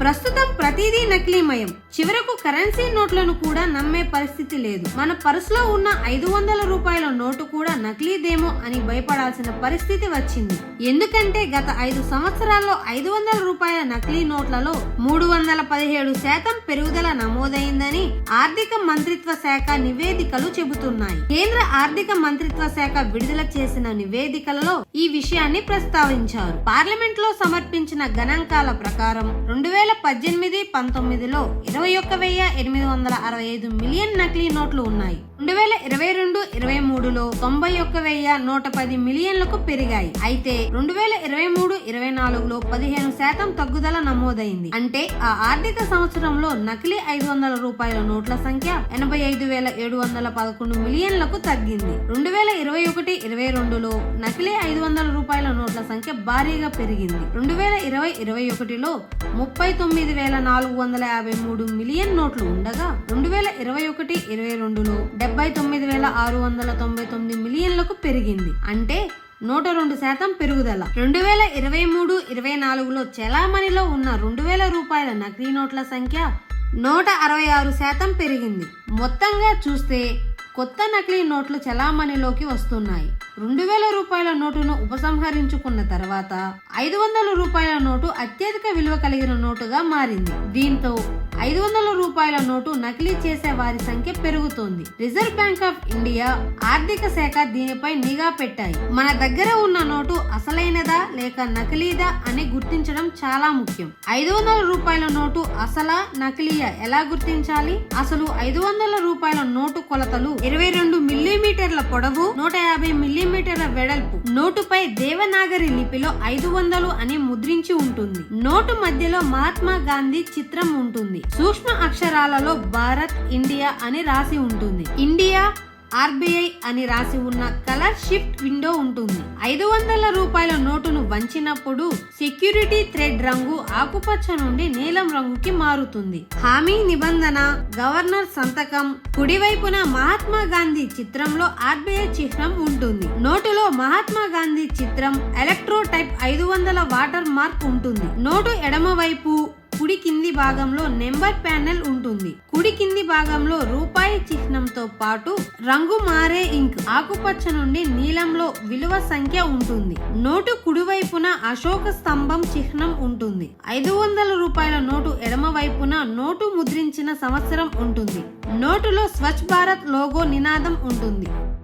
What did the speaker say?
ప్రస్తుతం ప్రతిదీ నకిలీమయం. చివరకు కరెన్సీ నోట్లను కూడా నమ్మే పరిస్థితి లేదు. మన పర్సులో ఉన్న ఐదు వందల రూపాయల నోటు కూడా నకిలీదేమో అని భయపడాల్సిన పరిస్థితి వచ్చింది. ఎందుకంటే గత ఐదు సంవత్సరాల్లో ఐదు వందల రూపాయల నకిలీ నోట్లలో మూడు వందల పదిహేడు శాతం పెరుగుదల నమోదైందని ఆర్థిక మంత్రిత్వ శాఖ నివేదికలు చెబుతున్నాయి. కేంద్ర ఆర్థిక మంత్రిత్వ శాఖ విడుదల చేసిన నివేదికలలో ఈ విషయాన్ని ప్రస్తావించారు. పార్లమెంట్లో సమర్పించిన గణాంకాల ప్రకారం రెండు వేల పద్దెనిమిది పంతొమ్మిదిలో ఇరవై ఒక్క వెయ్యి ఎనిమిది వందల అరవై ఐదు మిలియన్ నకిలీ నోట్లు ఉన్నాయి. రెండు వేల ఇరవై రెండు ఇరవై మూడులో తొంభై ఒక్క వెయ్యి నూట పది మిలియన్లకు పెరిగాయి. అయితే రెండు వేల ఇరవై మూడు ఇరవై నాలుగులో పదిహేను శాతం తగ్గుదల నమోదైంది. అంటే ఆ ఆర్థిక సంవత్సరంలో నకిలీ ఐదు వందల రూపాయల నోట్ల సంఖ్య ఎనభై ఐదు వేల ఏడు వందల పదకొండు మిలియన్లకు తగ్గింది. రెండు వేల ఇరవై ఒకటి ఇరవై రెండులో నకిలీ ఐదు వందల రూపాయల నోట్ల సంఖ్య భారీగా పెరిగింది. రెండు వేల ఇరవై ఇరవై ఒకటిలో ముప్పై తొమ్మిది వేల నాలుగు వందల యాభై మూడు మిలియన్ నోట్లు ఉండగా రెండు వేల ఇరవై ఒకటి ఇరవై రెండులో డెబ్బై తొమ్మిది వేల ఆరు వందల తొంభై తొమ్మిది మిలియన్లకు పెరిగింది. అంటే నూట రెండు శాతం పెరుగుదల. రెండు వేల ఇరవై మూడు ఇరవై నాలుగులో చెలామణిలో ఉన్న రెండు వేల రూపాయల నకిలీ నోట్ల సంఖ్య నూట అరవై ఆరు శాతం పెరిగింది. మొత్తంగా చూస్తే కొత్త నకిలీ నోట్లు చలామణిలోకి వస్తున్నాయి. రెండు వేల రూపాయల నోటును ఉపసంహరించుకున్న తర్వాత ఐదు వందల రూపాయల నోటు అత్యధిక విలువ కలిగిన నోటుగా మారింది. దీంతో ఐదు వందల రూపాయల నోటు నకిలీ చేసే వారి సంఖ్య పెరుగుతోంది. రిజర్వ్ బ్యాంక్ ఆఫ్ ఇండియా ఆర్థిక శాఖ దీనిపై నిఘా పెట్టాయి. మన దగ్గర ఉన్న నోటు అసలైనదా లేక నకిలీదా అని గుర్తించడం చాలా ముఖ్యం. ఐదు వందల రూపాయల నోటు అసలా నకిలీయా ఎలా గుర్తించాలి? అసలు ఐదు వందల రూపాయల నోటు కొలతలు ఇరవై రెండు మిల్లీమీటర్ల పొడవు నూట యాభై మీటర్ల వెడల్పు. నోటుపై దేవనాగరి లిపిలో ఐదు వందలు అని ముద్రించి ఉంటుంది. నోటు మధ్యలో మహాత్మా గాంధీ చిత్రం ఉంటుంది. సూక్ష్మ అక్షరాలలో భారత్ ఇండియా అని రాసి ఉంటుంది. ఇండియా ఆర్బీఐ అని రాసి ఉన్న కలర్ షిఫ్ట్ విండో ఉంటుంది. ఐదు వందల రూపాయల నోటును వంచినప్పుడు సెక్యూరిటీ థ్రెడ్ రంగు ఆకుపచ్చ నుండి నీలం రంగుకి మారుతుంది. హామీ నిబంధన గవర్నర్ సంతకం. కుడివైపున మహాత్మా గాంధీ చిత్రంలో ఆర్బీఐ చిహ్నం ఉంటుంది. నోటులో మహాత్మా గాంధీ చిత్రం ఎలక్ట్రో టైప్ ఐదు వందల వాటర్ మార్క్ ఉంటుంది. నోటు ఎడమ వైపు కుడి కింది భాగంలో నెంబర్ ప్యానెల్ ఉంటుంది. కుడి కింది భాగంలో రూపాయి చిహ్నంతో పాటు రంగు మారే ఇంక్ ఆకుపచ్చ నుండి నీలంలో విలువ సంఖ్య ఉంటుంది. నోటు కుడివైపున అశోక స్తంభం చిహ్నం ఉంటుంది. ఐదు వందల రూపాయల నోటు ఎడమ వైపున నోటు ముద్రించిన సంవత్సరం ఉంటుంది. నోటులో స్వచ్ఛ భారత్ లోగో నినాదం ఉంటుంది.